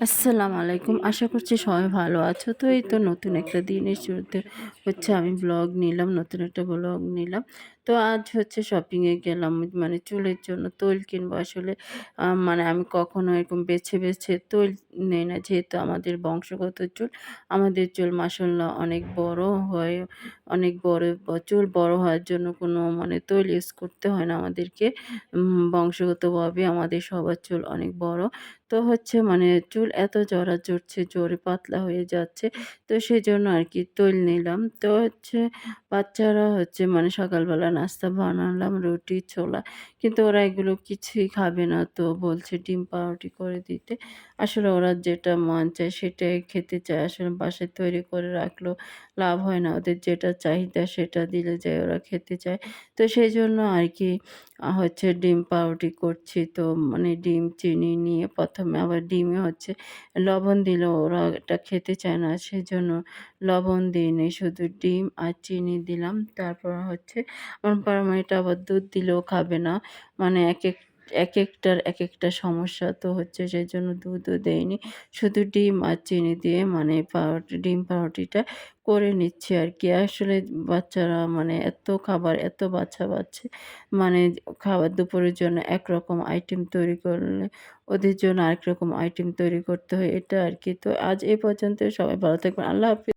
আসসালামু আলাইকুম। আশা করছি সবাই ভালো আছো। তো এই তো নতুন একটা দিনের শুরুতে হচ্ছে আমি ব্লগ নিলাম, নতুন একটা ব্লগ নিলাম। তো আজ হচ্ছে শপিংয়ে গেলাম মানে চুলের জন্য তৈল কিনবো আসলে মানে আমি কখনো এরকম বেছে, বেছে তৈল নেই না। যেহেতু আমাদের বংশগত চুল, আমাদের চুল মাশাআল্লাহ অনেক বড় হয়। অনেক বড় চুল বড় হওয়ার জন্য কোনো মানে তৈল ইউজ করতে হয় না আমাদেরকে। বংশগতভাবে আমাদের সবার চুল অনেক বড়। তো হচ্ছে মানে চুল এত জড়া জড়ছে, জোরে পাতলা হয়ে যাচ্ছে। তো সেই জন্য আর কি তৈল নিলাম। তো হচ্ছে বাচ্চারা হচ্ছে মানে সকালবেলা নাস্তা বানালাম রুটি, ছোলা। কিন্তু ওরা এগুলো কিছুই খাবে না। তো বলছে ডিম পাউরুটি করে দিতে। আসলে ওরা যেটা মন চায় সেটাই খেতে চায়। আসলে বাসায় তৈরি করে রাখলেও লাভ হয় না। ওদের যেটা চাহিদা সেটা দিলে যায় ওরা খেতে চায়। তো সেই জন্য আর কি হচ্ছে ডিম পাউরুটি করছি। তো মানে ডিম, চিনি নিয়ে প্রথমে আবার ডিমে হচ্ছে লবণ দিলে ওরা এটা খেতে চায় না। সেজন্য লবণ দিইনি। শুধু ডিম আর চিনি দিলাম। তারপর হচ্ছে বড় মেয়েটা আবার দুধ দিলেও খাবে না। মানে একেক এক একটা সমস্যা। তো হচ্ছে সেই জন্য দুধও দেয়নি শুধু ডিম আর চিনি দিয়ে মানে পাউরুটি ডিম পাউরুটিটা করে নিচ্ছে আর কি আসলে বাচ্চারা মানে এত খাবার, এত বাচ্চা বাচ্চা মানে খাবার দুপুরের জন্য একরকম আইটেম তৈরি করলে ওদের জন্য আরেক রকম আইটেম তৈরি করতে হয় এটা আর কি তো আজ এ পর্যন্ত সবাই ভালো থাকবেন। আল্লাহ হাফেজ।